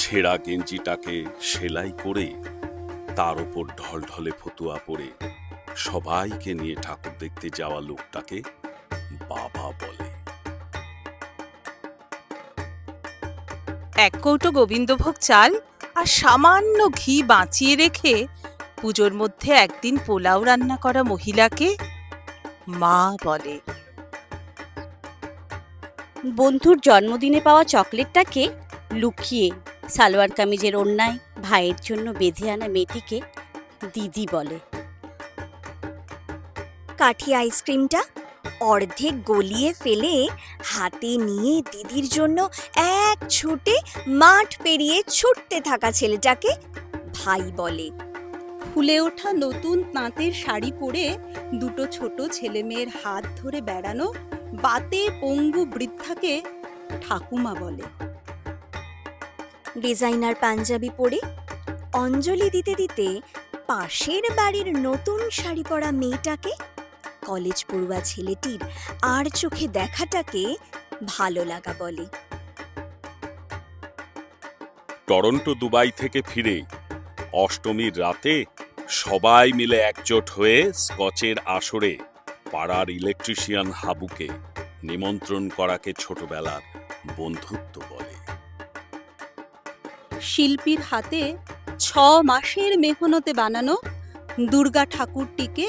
ছেঁড়া গেঞ্জিটাকে সেলাই করে তার ওপর ঢলঢলে ফতুয়া পরে সবাইকে নিয়ে ঠাকুর দেখতে যাওয়া লোকটাকে বাবা বলে। এক কৌটো গোবিন্দভোগ চাল আর সামান্য ঘি বাঁচিয়ে রেখে পুজোর মধ্যে একদিন পোলাও রান্না করা মহিলাকে মা বলে। বন্ধুর জন্মদিনে পাওয়া চকলেটটাকে লুকিয়ে সালোয়ার কামিজের অন্যায় ভাইয়ের জন্য বেঁধে আনা মেয়েটিকে দিদি বলে। কাঠি আইসক্রিমটা অর্ধেক গলিয়ে ফেলে হাতে নিয়ে দিদির জন্য এক ছুটে মাঠ পেরিয়ে ছুটতে থাকা ছেলেটাকে ভাই বলে। ফুলে ওঠা নতুন তাঁতের শাড়ি পরে দুটো ছোট ছেলেমেয়ের হাত ধরে বেড়ানো বাতে পঙ্গু বৃদ্ধাকে ঠাকুমা বলে। ডিজাইনার পাঞ্জাবি পরে অঞ্জলি দিতে দিতে পাশের বাড়ির নতুন শাড়ি পরা মেয়েটাকে কলেজ পড়ুয়া ছেলেটির আর চোখে দেখাটাকে ভালো লাগা বলে। টরন্টো দুবাই থেকে ফিরে অষ্টমীর রাতে সবাই মিলে একজোট হয়ে স্কচের আসরে পাড়ার ইলেকট্রিশিয়ান হাবুকে নিমন্ত্রণ করাকে ছোটবেলার বন্ধুত্ব বলে। শিল্পীর হাতে ছ মাসের মেহনতে বানানো দুর্গা ঠাকুরটিকে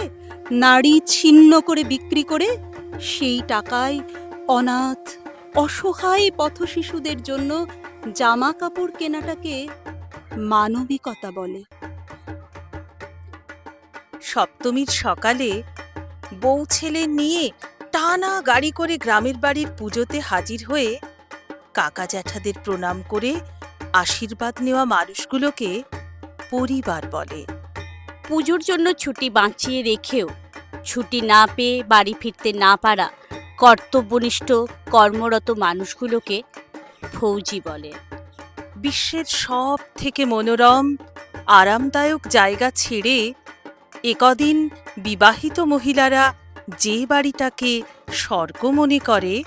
নাড়ি ছিন্ন করে বিক্রি করে সেই টাকায় অনাথ, অসহায় পথশিশুদের জন্য জামা কাপড় কেনাটাকে মানবিকতা বলে। সপ্তমীর সকালে বউ ছেলে নিয়ে টানা গাড়ি করে গ্রামের বাড়ির পুজোতে হাজির হয়ে কাকা জ্যাঠাদের প্রণাম করে আশীর্বাদ নেওয়া মানুষগুলোকে পরিবার বলে। পুজোর জন্য ছুটি বাঁচিয়ে রেখেও ছুটি না পেয়ে বাড়ি ফিরতে না পারা কর্তব্যনিষ্ঠ কর্মরত মানুষগুলোকে ফৌজি বলে। বিশ্বের সব থেকে মনোরম আরামদায়ক জায়গা ছেড়ে একদিন বিবাহিত মহিলারা যে বাড়িটাকে স্বর্গ মনে করে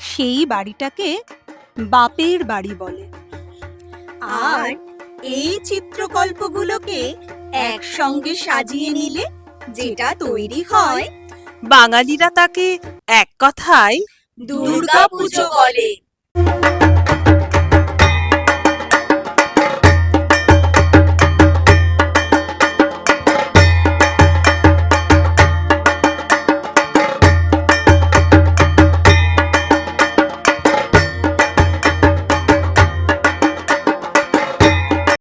সেই বাড়িটাকে বাপের বাড়ি বলে। আর এই চিত্রকল্পগুলোকে একসঙ্গে সাজিয়ে নিলে যেটা তৈরি হয় বাঙালিরা তাকে এক কথায় দুর্গাপুজো বলে।